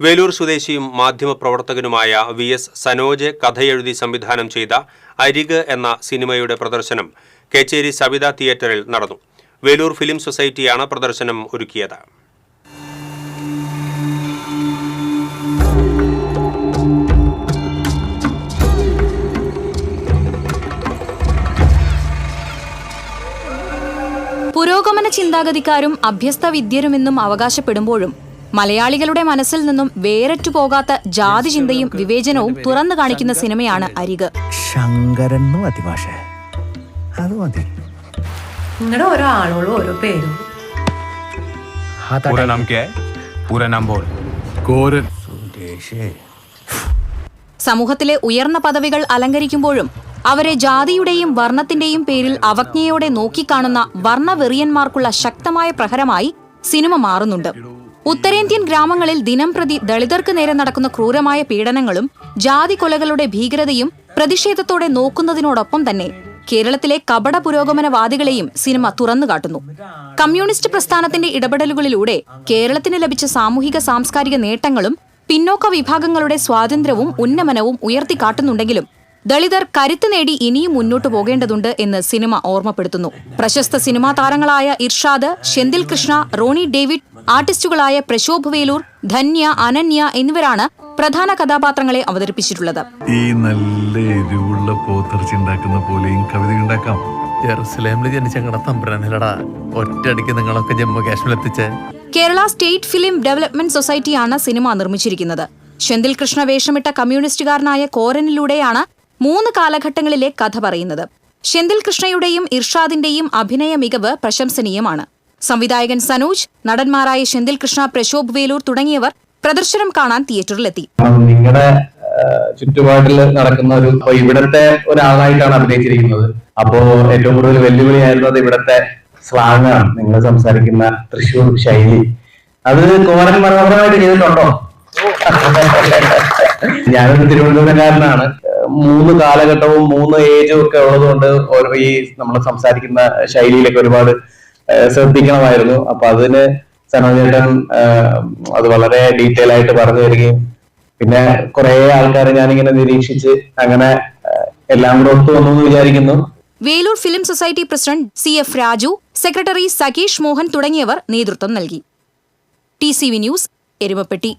വേലൂർ സ്വദേശിയും മാധ്യമപ്രവർത്തകനുമായ V S Sanoj കഥയെഴുതി സംവിധാനം ചെയ്ത അരിക് എന്ന സിനിമയുടെ പ്രദർശനം കേച്ചേരി സവിത തിയേറ്ററിൽ നടന്നു. വേലൂർ ഫിലിം സൊസൈറ്റിയാണ് പ്രദർശനം ഒരുക്കിയത്. പുരോഗമന ചിന്താഗതിക്കാരും അഭ്യസ്ത വിദ്യരുമെന്നും അവകാശപ്പെടുമ്പോഴും മലയാളികളുടെ മനസ്സിൽ നിന്നും വേററ്റു പോകാത്ത ജാതി ചിന്തയും വിവേചനവും തുറന്നു കാണിക്കുന്ന സിനിമയാണ് അരിക് ശങ്കരൻ എന്ന് മതി മാഷേ അത് മതി നിങ്ങളുടെ ഓരോ ആളുകളും ഓരോ പേരും पूरा नाम क्या है पूरा नाम बोल കോരൻ സുരേഷേ സമൂഹത്തിലെ ഉയർന്ന പദവികൾ അലങ്കരിക്കുമ്പോഴും അവരെ ജാതിയുടെയും വർണ്ണത്തിന്റെയും പേരിൽ അവജ്ഞയോടെ നോക്കിക്കാണുന്ന വർണ്ണവെറിയന്മാർക്കുള്ള ശക്തമായ പ്രഹരമായി സിനിമ മാറുന്നുണ്ട് ഉത്തരേന്ത്യൻ ഗ്രാമങ്ങളിൽ ദിനംപ്രതി ദളിതർക്ക് നേരെ നടക്കുന്ന ക്രൂരമായ പീഡനങ്ങളും ജാതി കൊലകളുടെ ഭീകരതയും പ്രതിഷേധത്തോടെ നോക്കുന്നതിനോടൊപ്പം തന്നെ കേരളത്തിലെ കപട പുരോഗമനവാദികളെയും സിനിമ തുറന്നുകാട്ടുന്നു. കമ്മ്യൂണിസ്റ്റ് പ്രസ്ഥാനത്തിന്റെ ഇടപെടലുകളിലൂടെ കേരളത്തിന് ലഭിച്ച സാമൂഹിക സാംസ്കാരിക നേട്ടങ്ങളും പിന്നോക്ക വിഭാഗങ്ങളുടെ സ്വാതന്ത്ര്യവും ഉന്നമനവും ഉയർത്തിക്കാട്ടുന്നുണ്ടെങ്കിലും ദളിതർ കരുത്ത് നേടി ഇനിയും മുന്നോട്ടു പോകേണ്ടതുണ്ട് എന്ന് സിനിമ ഓർമ്മപ്പെടുത്തുന്നു. പ്രശസ്ത സിനിമാ താരങ്ങളായ ഇർഷാദ് ഷെന്തിൽ കൃഷ്ണ റോണി ഡേവിഡ് ആർട്ടിസ്റ്റുകളായ പ്രശോഭ് വേലൂർ ധന്യ അനന്യ എന്നിവരാണ് പ്രധാന കഥാപാത്രങ്ങളെ അവതരിപ്പിച്ചിട്ടുള്ളത്. ഈ നല്ല എരിവുള്ള പോത്തിറച്ചി ഉണ്ടാക്കുന്ന പോലെയും കവിത ഉണ്ടാക്കാം. ജെറുസലേമിൽ ജനിച്ച ഞങ്ങളുടെ ഒറ്റയടിക്ക് നിങ്ങളൊക്കെ ജമ്മു കാശ്മീരിൽ എത്തിച്ചേ. കേരള സ്റ്റേറ്റ് ഫിലിം ഡെവലപ്മെന്റ് സൊസൈറ്റിയാണ് സിനിമ നിർമ്മിച്ചിരിക്കുന്നത്. ഷെന്തിൽ കൃഷ്ണ വേഷമിട്ട കമ്മ്യൂണിസ്റ്റുകാരനായ കോരനിലൂടെയാണ് മൂന്ന് കാലഘട്ടങ്ങളിലെ കഥ പറയുന്നത്. ഷെന്തിൽ കൃഷ്ണയുടെയും ഇർഷാദിന്റെയും അഭിനയ മികവ് പ്രശംസനീയമാണ്. സംവിധായകൻ സനൂജ് നടന്മാരായ ഷെന്തിൽ കൃഷ്ണ പ്രശോഭ് വേലൂർ തുടങ്ങിയവർ പ്രദർശനം കാണാൻ തിയേറ്ററിലെത്തി. നിങ്ങളുടെ ചുറ്റുപാടിൽ നടക്കുന്ന ഒരു ഇവിടത്തെ ഒരാളായിട്ടാണ് അഭിനയിച്ചിരിക്കുന്നത്. അപ്പോ ഏറ്റവും കൂടുതൽ വെല്ലുവിളിയായിരുന്നത് ഇവിടത്തെ സ്ലാങ് ആണ് നിങ്ങൾ സംസാരിക്കുന്ന തൃശ്ശൂർ ശൈലി. അത് കോരൻ മനോഹരമായിട്ട് ചെയ്തിട്ടുണ്ടോ? ഞാനൊരു തിരുവനന്തപുരംകാരനാണ്. മൂന്ന് കാലഘട്ടവും മൂന്ന് ഏജും ഒക്കെ ഉള്ളതുകൊണ്ട് ഓരോ ഈ നമ്മൾ സംസാരിക്കുന്ന ശൈലിയിലൊക്കെ ഒരുപാട് ശ്രദ്ധിക്കണമായിരുന്നു. അപ്പൊ അതിന് സനോജേട്ടൻ അത് വളരെ ഡീറ്റെയിൽ ആയിട്ട് പറഞ്ഞു തരികയും പിന്നെ കുറെ ആൾക്കാരെ ഞാനിങ്ങനെ നിരീക്ഷിച്ച് അങ്ങനെ എല്ലാം കൂടെ ഒത്തു വന്നു എന്ന് വിചാരിക്കുന്നു. Velur film society president C F Raju secretary Sakeesh Mohan തുടങ്ങിയവർ നേതൃത്വം നൽകി. T C V news Erumapetty.